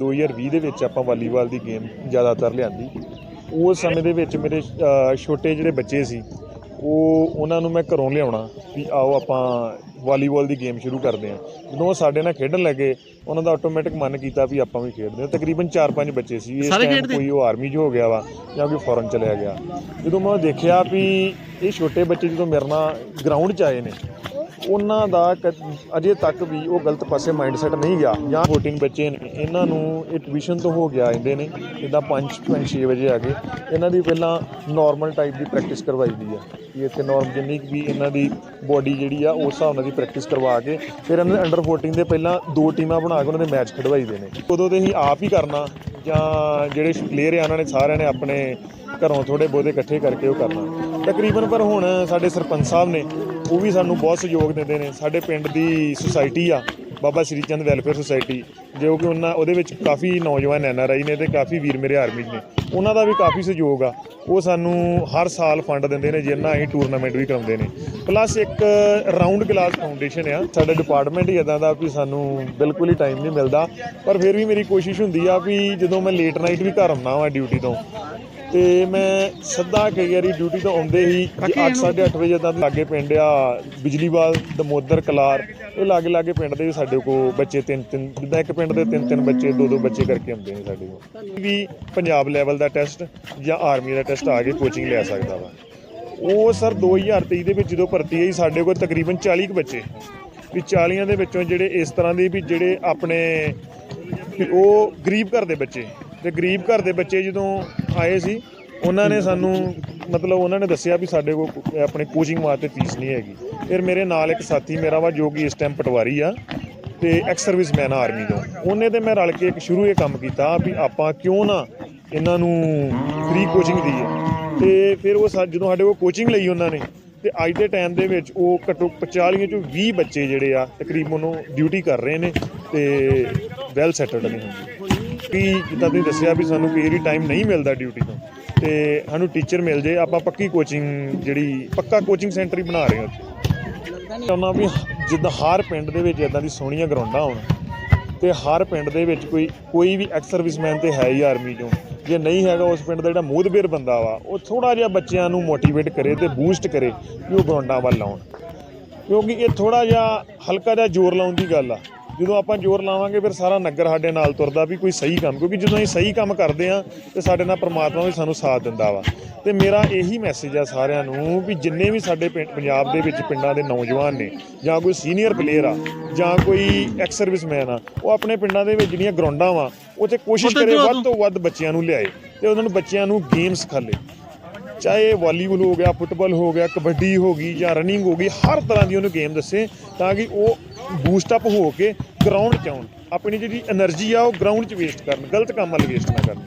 2020 ਦੇ ਵਿੱਚ ਆਪਾਂ ਵਾਲੀਬਾਲ ਦੀ ਗੇਮ ਜ਼ਿਆਦਾਤਰ ਲਿਆਂਦੀ। ਉਸ ਸਮੇਂ ਦੇ ਵਿੱਚ ਮੇਰੇ ਛੋਟੇ ਜਿਹੜੇ ਬੱਚੇ ਸੀ ਉਹ ਉਹਨਾਂ ਨੂੰ ਮੈਂ ਘਰੋਂ ਲਿਆਉਣਾ ਵੀ ਆਓ ਆਪਾਂ ਵਾਲੀਬਾਲ ਦੀ ਗੇਮ ਸ਼ੁਰੂ ਕਰਦੇ ਹਾਂ। ਜਦੋਂ ਉਹ ਸਾਡੇ ਨਾਲ ਖੇਡਣ ਲੱਗੇ ਉਹਨਾਂ ਦਾ ਆਟੋਮੈਟਿਕ ਮਨ ਕੀਤਾ ਵੀ ਆਪਾਂ ਵੀ ਖੇਡਦੇ ਹਾਂ। ਤਕਰੀਬਨ 4-5 ਬੱਚੇ ਸੀ। ਇਸ ਟਾਈਮ? ਕੋਈ ਉਹ ਆਰਮੀ 'ਚ ਹੋ ਗਿਆ ਵਾ ਜਾਂ ਕੋਈ ਫੌਰਨ ਚਲਿਆ ਗਿਆ। ਜਦੋਂ ਮੈਂ ਦੇਖਿਆ ਵੀ ਇਹ ਛੋਟੇ ਬੱਚੇ ਜਦੋਂ ਮੇਰੇ ਨਾਲ ਗਰਾਊਂਡ 'ਚ ਆਏ ਨੇ ਉਹਨਾਂ ਦਾ ਕ- ਅਜੇ ਤੱਕ ਵੀ ਉਹ ਗਲਤ ਪਾਸੇ ਮਾਈਂਡਸੈਟ ਨਹੀਂ ਗਿਆ। ਜਾਂ 14 ਬੱਚੇ ਨੇ, ਇਹਨਾਂ ਨੂੰ ਇਹ ਟਿਊਸ਼ਨ ਤੋਂ ਹੋ ਗਿਆ ਆਉਂਦੇ ਨੇ ਜਿੱਦਾਂ 5 5 ਵਜੇ ਆ ਕੇ ਇਹਨਾਂ ਦੀ ਪਹਿਲਾਂ ਨਾਰਮਲ ਟਾਈਪ ਦੀ ਪ੍ਰੈਕਟਿਸ ਕਰਵਾਈ ਦੀ ਆ। ਕਿ ਇੱਥੇ ਨਾਰਮ ਜਿੰਨੀ ਕੁ ਵੀ ਇਹਨਾਂ ਦੀ ਬੋਡੀ ਜਿਹੜੀ ਆ, ਉਸ ਹਿਸਾਬ ਨਾਲ ਦੀ ਪ੍ਰੈਕਟਿਸ ਕਰਵਾ ਕੇ, ਫਿਰ ਇਹਨਾਂ ਦੇ ਅੰਡਰ 14 ਦੇ ਪਹਿਲਾਂ ਦੋ ਟੀਮਾਂ ਬਣਾ ਕੇ ਉਹਨਾਂ ਦੇ ਮੈਚ ਖਿਡਵਾਈ ਦੇ ਨੇ। ਉਦੋਂ ਤੇ ਅਸੀਂ ਆਪ ਹੀ ਕਰਨਾ ਜਾਂ ਜਿਹੜੇ ਪਲੇਅਰ ਆ, ਉਹਨਾਂ ਨੇ ਸਾਰਿਆਂ ਨੇ ਆਪਣੇ ਘਰੋਂ ਥੋੜੇ ਬਹੁਤੇ ਇਕੱਠੇ ਕਰਕੇ ਉਹ ਕਰਨਾ। ਤਕਰੀਬਨ ਪਰ ਹੁਣ ਸਾਡੇ ਸਰਪੰਚ ਸਾਹਿਬ ਨੇ, ਉਹ ਵੀ ਸਾਨੂੰ ਬਹੁਤ ਸਹਿਯੋਗ ਦਿੰਦੇ ਨੇ। ਸਾਡੇ ਪਿੰਡ ਦੀ ਸੁਸਾਇਟੀ ਆ ਬਾਬਾ ਸ੍ਰੀ ਚੰਦ ਵੈਲਫੇਅਰ ਸੁਸਾਇਟੀ ਜੋ ਕਿ ਉਹਨਾਂ ਉਹਦੇ ਵਿੱਚ ਕਾਫੀ ਨੌਜਵਾਨ ਐਨ ਆਰ ਆਈ ਨੇ ਤੇ ਕਾਫੀ ਵੀਰ ਮੇਰੇ ਆਰਮੀ ਨੇ। ਉਹਨਾਂ ਦਾ ਵੀ ਕਾਫੀ ਸਹਿਯੋਗ ਆ। ਉਹ ਸਾਨੂੰ ਹਰ ਸਾਲ ਫੰਡ ਦਿੰਦੇ ਨੇ ਜਿੰਨਾ ਅਸੀਂ ਟੂਰਨਾਮੈਂਟ ਵੀ ਕਰਾਉਂਦੇ ਨੇ। ਪਲੱਸ ਇੱਕ ਰਾਉਂਡ ਕਲਾਸ ਫਾਊਂਡੇਸ਼ਨ ਆ। ਸਾਡਾ ਡਿਪਾਰਟਮੈਂਟ ਹੀ ਇਦਾਂ ਦਾ ਵੀ ਸਾਨੂੰ ਬਿਲਕੁਲ ਹੀ ਟਾਈਮ ਨਹੀਂ ਮਿਲਦਾ। ਪਰ ਫਿਰ ਵੀ ਮੇਰੀ ਕੋਸ਼ਿਸ਼ ਹੁੰਦੀ ਆ ਵੀ ਜਦੋਂ ਮੈਂ ਲੇਟ ਨਾਈਟ ਵੀ ਘਰ ਆਉਂਦਾ ਵਾਂ ਡਿਊਟੀ ਤੋਂ ਤੇ ਮੈਂ ਸਿੱਧਾ ਕਈ ਵਾਰੀ ਡਿਊਟੀ ਤੋਂ ਆਉਂਦੇ ਹੀ 8:30 ਵਜੇ ਤੱਕ ਲਾਗੇ ਪਿੰਡ ਆ ਬਿਜਲੀਵਾਲ ਦਮੋਦਰ ਕਲਾਰ ਇਹ ਲਾਗੇ ਲਾਗੇ ਪਿੰਡ ਦੇ ਵੀ ਸਾਡੇ ਕੋਲ ਬੱਚੇ ਤਿੰਨ ਤਿੰਨ, ਜਿੱਦਾਂ ਇੱਕ ਪਿੰਡ ਦੇ ਤਿੰਨ ਤਿੰਨ ਬੱਚੇ, ਦੋ ਦੋ ਬੱਚੇ ਕਰਕੇ ਆਉਂਦੇ ਨੇ ਸਾਡੇ ਕੋਲ। ਵੀ ਪੰਜਾਬ ਲੈਵਲ ਦਾ ਟੈਸਟ ਜਾਂ ਆਰਮੀ ਦਾ ਟੈਸਟ ਆ ਕੇ ਕੋਚਿੰਗ ਲੈ ਸਕਦਾ ਵਾ। ਉਹ ਸਰ 2023 ਦੇ ਵਿੱਚ ਜਦੋਂ ਭਰਤੀ ਹੋਈ, ਸਾਡੇ ਕੋਲ ਤਕਰੀਬਨ 40 ਕੁ ਬੱਚੇ। ਵੀ 40 ਦੇ ਵਿੱਚੋਂ ਜਿਹੜੇ ਇਸ ਤਰ੍ਹਾਂ ਦੇ ਵੀ ਜਿਹੜੇ ਆਪਣੇ ਉਹ ਗਰੀਬ ਘਰ ਦੇ ਬੱਚੇ। ਤੇ ਗਰੀਬ ਘਰ ਦੇ ਬੱਚੇ ਜਦੋਂ ਆਏ ਸੀ, ਉਹਨਾਂ ਨੇ ਸਾਨੂੰ ਮਤਲਬ ਉਹਨਾਂ ਨੇ ਦੱਸਿਆ ਵੀ ਸਾਡੇ ਕੋਲ ਆਪਣੇ ਕੋਚਿੰਗ ਵਾਸਤੇ ਫੀਸ ਨਹੀਂ ਹੈਗੀ। ਫਿਰ ਮੇਰੇ ਨਾਲ ਇੱਕ ਸਾਥੀ ਮੇਰਾ ਵਾ, ਜੋ ਕਿ ਇਸ ਟਾਈਮ ਪਟਵਾਰੀ ਆ ਤੇ ਐਕਸ ਸਰਵਿਸਮੈਨ ਆਰਮੀ ਤੋਂ। ਉਹਨੇ ਤੇ ਮੈਂ ਰਲ ਕੇ ਇੱਕ ਸ਼ੁਰੂ ਇਹ ਕੰਮ ਕੀਤਾ ਵੀ ਆਪਾਂ ਕਿਉਂ ਨਾ ਇਹਨਾਂ ਨੂੰ ਫ੍ਰੀ ਕੋਚਿੰਗ ਦਈਏ। ਤੇ ਫਿਰ ਉਹ ਸਾ- ਜਦੋਂ ਸਾਡੇ ਕੋਲ ਕੋਚਿੰਗ ਲਈ ਉਹਨਾਂ ਨੇ, ਤੇ ਅੱਜ ਦੇ ਟਾਈਮ ਦੇ ਵਿੱਚ ਉਹ ਘੱਟੋ 40 ਚੋਂ 20 ਬੱਚੇ ਜਿਹੜੇ ਆ, ਤਕਰੀਬਨ ਉਹ ਡਿਊਟੀ ਕਰ ਰਹੇ ਨੇ ਤੇ ਵੈਲ ਸੈਟਲਡ ਨੇ। ਹੁੰਦੇ ਕਿ ਜਿੱਦਾਂ ਤੁਸੀਂ ਦੱਸਿਆ ਵੀ ਸਾਨੂੰ ਕਈ ਵਾਰੀ ਟਾਈਮ ਨਹੀਂ ਮਿਲਦਾ ਡਿਊਟੀ ਤੋਂ। ਤੇ ਸਾਨੂੰ ਟੀਚਰ ਮਿਲ ਜੇ ਆਪਾਂ ਪੱਕੀ ਕੋਚਿੰਗ ਜਿਹੜੀ ਪੱਕਾ ਕੋਚਿੰਗ ਸੈਂਟਰ ਹੀ ਬਣਾ ਰਹੇ ਹਾਂ ਉੱਥੇ। ਚਾਹੁੰਦਾ ਵੀ ਜਿੱਦਾਂ ਹਰ ਪਿੰਡ ਦੇ ਵਿੱਚ ਇਦਾਂ ਦੀ ਸੋਹਣੀਆਂ ਗਰਾਊਂਡਾਂ ਹੋਣ ਤੇ ਹਰ ਪਿੰਡ ਦੇ ਵਿੱਚ ਕੋਈ ਕੋਈ ਵੀ ਐਕਸ ਸਰਵਿਸਮੈਨ ਤੇ ਹੈ ਹੀ ਆਰਮੀ ਚੋਂ। ਜੇ ਨਹੀਂ ਹੈਗਾ ਉਸ ਪਿੰਡ ਦਾ ਜਿਹੜਾ ਮੋਦਬੇਰ ਬੰਦਾ ਵਾ ਉਹ ਥੋੜਾ ਜਿਹਾ ਬੱਚਿਆਂ ਨੂੰ ਮੋਟੀਵੇਟ ਕਰੇ ਤੇ ਬੂਸਟ ਕਰੇ ਕਿ ਉਹ ਗਰਾਊਂਡਾਂ ਵੱਲ ਆਉਣ। ਕਿਉਂਕਿ ਇਹ ਥੋੜਾ ਜਿਹਾ ਹਲਕਾ ਜਿਹਾ ਜ਼ੋਰ ਲਾਉਣ ਦੀ ਗੱਲ ਆ। ਜਦੋਂ ਆਪਾਂ ਜ਼ੋਰ ਲਾਵਾਂਗੇ ਫਿਰ ਸਾਰਾ ਨਗਰ ਸਾਡੇ ਨਾਲ ਤੁਰਦਾ ਵੀ ਕੋਈ ਸਹੀ ਕੰਮ ਕਿਉਂਕਿ ਜਦੋਂ ਅਸੀਂ ਸਹੀ ਕੰਮ ਕਰਦੇ ਆ ਤੇ ਸਾਡੇ ਨਾਲ ਪ੍ਰਮਾਤਮਾ ਵੀ ਸਾਨੂੰ ਸਾਥ ਦਿੰਦਾ ਵਾ। ਤੇ ਮੇਰਾ ਇਹੀ ਮੈਸੇਜ ਆ ਸਾਰਿਆਂ ਨੂੰ ਵੀ ਜਿੰਨੇ ਵੀ ਸਾਡੇ ਪੰਜਾਬ ਦੇ ਵਿੱਚ ਪਿੰਡਾਂ ਦੇ ਨੌਜਵਾਨ ਨੇ ਜਾਂ ਕੋਈ ਸੀਨੀਅਰ ਪਲੇਅਰ ਆ ਜਾਂ ਕੋਈ ਐਕਸ ਸਰਵਿਸਮੈਨ ਆ ਉਹ ਆਪਣੇ ਪਿੰਡਾਂ ਦੇ ਵਿੱਚ ਜਿਹੜੀਆਂ ਗਰਾਊਂਡਾਂ ਵਾ ਉੱਥੇ ਕੋਸ਼ਿਸ਼ ਕਰੇ ਵੱਧ ਤੋਂ। ਵੱਧ ਬੱਚਿਆਂ ਨੂੰ ਲਿਆਏ ਤੇ ਉਹਨਾਂ ਨੂੰ ਬੱਚਿਆਂ ਨੂੰ ਗੇਮ ਸਿਖਾਲੇ ਚਾਹੇ ਵਾਲੀਬਾਲ ਹੋ ਗਿਆ ਫੁੱਟਬਾਲ ਹੋ ਗਿਆ ਕਬੱਡੀ ਹੋ ਗਈ ਜਾਂ ਰਨਿੰਗ ਹੋ ਗਈ ਹਰ ਤਰ੍ਹਾਂ ਦੀ ਉਹਨੂੰ ਗੇਮ ਦੱਸੇ ਤਾਂ ਕਿ ਉਹ ਬੂਸਟ ਅਪ ਹੋ ਕੇ ਗਰਾਊਂਡ 'ਚ ਆਉਣ। ਆਪਣੀ ਜਿਹੜੀ એનર્ਜੀ ਆ, ਉਹ ਗਰਾਊਂਡ 'ਚ ਵੇਸਟ ਕਰਨ, ਗਲਤ ਕੰਮ ਲਈ ਵੇਸਟ ਨਾ ਕਰਨ।